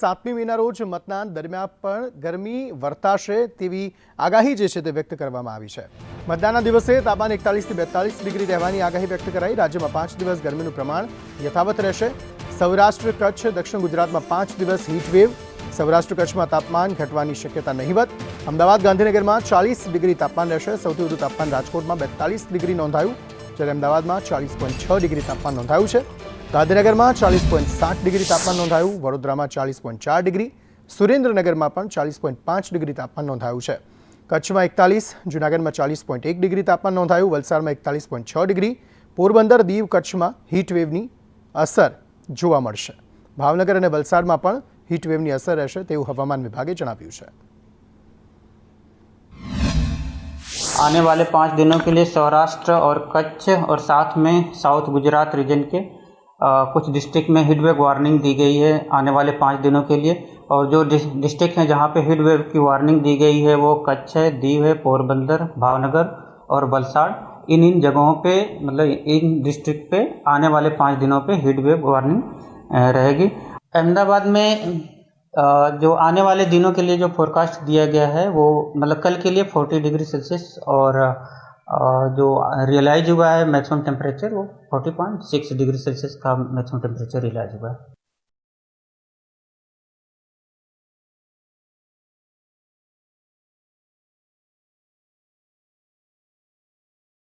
સાતમી મેના રોજ મતદાન દરમિયાન પણ ગરમી વર્તાશે તેવી આગાહી જે છે તે વ્યક્ત કરવામાં આવી છે. મતદાનના દિવસે તાપમાન એકતાલીસથી બેતાલીસ ડિગ્રી રહેવાની આગાહી વ્યક્ત કરાઈ. રાજ્યમાં પાંચ દિવસ ગરમીનું પ્રમાણ યથાવત રહેશે. સૌરાષ્ટ્ર કચ્છ, દક્ષિણ ગુજરાતમાં પાંચ દિવસ હીટવેવ સૌરાષ્ટ્ર કચ્છમાં તાપમાન ઘટવાની શક્યતા નહીવત અમદાવાદ ગાંધીનગરમાં ચાલીસ ડિગ્રી તાપમાન રહેશે. સૌથી વધુ તાપમાન રાજકોટમાં બેતાલીસ ડિગ્રી નોંધાયું, જ્યારે અમદાવાદમાં ચાલીસ પોઈન્ટ છ ડિગ્રી તાપમાન નોંધાયું છે. ગાંધીનગરમાં ચાલીસ પોઈન્ટ સાત ડિગ્રી તાપમાન નોંધાયું વડોદરામાં ચાલીસ પોઈન્ટ ચાર ડિગ્રી સુરેન્દ્રનગરમાં પણ ચાલીસ પોઈન્ટ પાંચ ડિગ્રી તાપમાન નોંધાયું છે કચ્છમાં એકતાલીસ જૂનાગઢમાં ચાલીસ પોઈન્ટ એક ડિગ્રી તાપમાન નોંધાયું વલસાડમાં એકતાલીસ પોઈન્ટ છ ડિગ્રી પોરબંદર દીવ કચ્છમાં હીટવેવની અસર જોવા મળશે ભાવનગર અને વલસાડમાં પણ હીટવેવની અસર રહેશે તેવું હવામાન વિભાગે જણાવ્યું છે आने वाले पाँच दिनों के लिए सौराष्ट्र और कच्छ और साथ में साउथ गुजरात रीजन के अ, कुछ डिस्ट्रिक्ट में हीट वेव वार्निंग दी गई है आने वाले पाँच दिनों के लिए। और जो डिस्ट्रिक्ट हैं जहाँ पे हीट वेव की वार्निंग दी गई है वो कच्छ है, दीव है, पोरबंदर, भावनगर और वलसाड़। इन इन जगहों पे मतलब इन डिस्ट्रिक्ट पे आने वाले पाँच दिनों पे हीट वेव वार्निंग रहेगी। अहमदाबाद में जो आने वाले दिनों के लिए जो फोरकास्ट दिया गया है वो मतलब कल के लिए 40 डिग्री सेल्सियस और जो रियलाइज हुआ है मैक्सिमम टेम्परेचर वो 40.6 डिग्री सेल्सियस का मैक्सिमम टेम्परेचर रियलाइज हुआ है